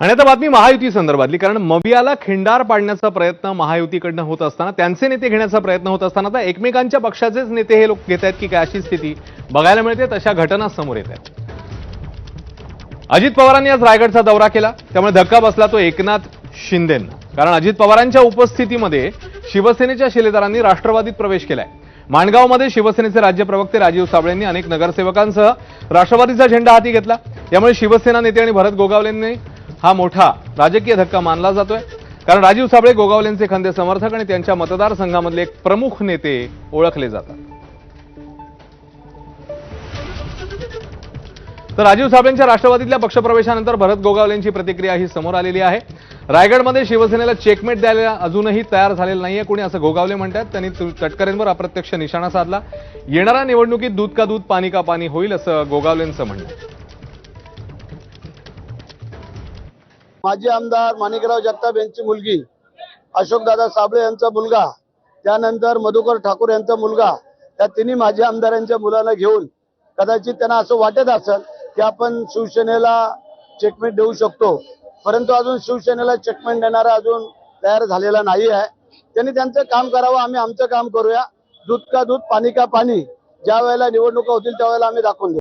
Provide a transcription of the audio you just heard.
आणि आता बातमी महायुती संदर्भातली कारण मवियाला खिंडार पाडण्याचा प्रयत्न महायुतीकडनं होत असताना त्यांचे नेते घेण्याचा प्रयत्न होत असताना आता एकमेकांच्या पक्षाचेच नेते हे लोक घेत आहेत की काय अशी स्थिती बघायला मिळते तशा घटना समोर येत आहेत. अजित पवारांनी आज रायगडचा दौरा केला त्यामुळे धक्का बसला तो एकनाथ शिंदेंना. कारण अजित पवारांच्या उपस्थितीमध्ये शिवसेनेच्या शिलेदारांनी राष्ट्रवादीत प्रवेश केलाय. माणगावमध्ये शिवसेनेचे राज्य प्रवक्ते राजीव साबळेंनी अनेक नगरसेवकांसह राष्ट्रवादीचा झेंडा हाती घेतला. त्यामुळे शिवसेना नेते आणि भरत गोगावलेंनी हा मोठा राजकीय धक्का मानला जातोय. कारण राजीव साबळे गोगावलेंचे खंदे समर्थक आणि त्यांच्या मतदारसंघामधले एक प्रमुख नेते ओळखले जातात. तर राजीव साबळेंच्या राष्ट्रवादीतल्या पक्षप्रवेशानंतर भरत गोगावलेंची प्रतिक्रिया ही समोर आलेली आहे. रायगडमध्ये शिवसेनेला चेकमेट द्यायला अजूनही तयार झालेलं नाहीये. कोणी असं गोगावले म्हणतात त्यांनी तटकरेंवर अप्रत्यक्ष निशाणा साधला. येणाऱ्या निवडणुकीत दूध का दूध पाणी का पाणी होईल असं गोगावलेंचं म्हणणं माजी आमदार माणिकराव जगताप यांची मुलगी अशोकदादा साबळे यांचा मुलगा त्यानंतर मधुकर ठाकूर यांचा मुलगा त्या तिन्ही माजी आमदारांच्या मुलाला घेऊन कदाचित त्यांना असं वाटत असेल की आपण शिवसेनेला चेकमेंट देऊ शकतो. परंतु अजून शिवसेनेला चेकमेंट देणारा अजून तयार झालेला नाही आहे. त्यांनी त्यांचं काम करावं आम्ही आमचं काम करूया. दूध का दूध पाणी का पाणी. ज्या वेळेला निवडणुका होतील त्यावेळेला आम्ही दाखवून देऊ.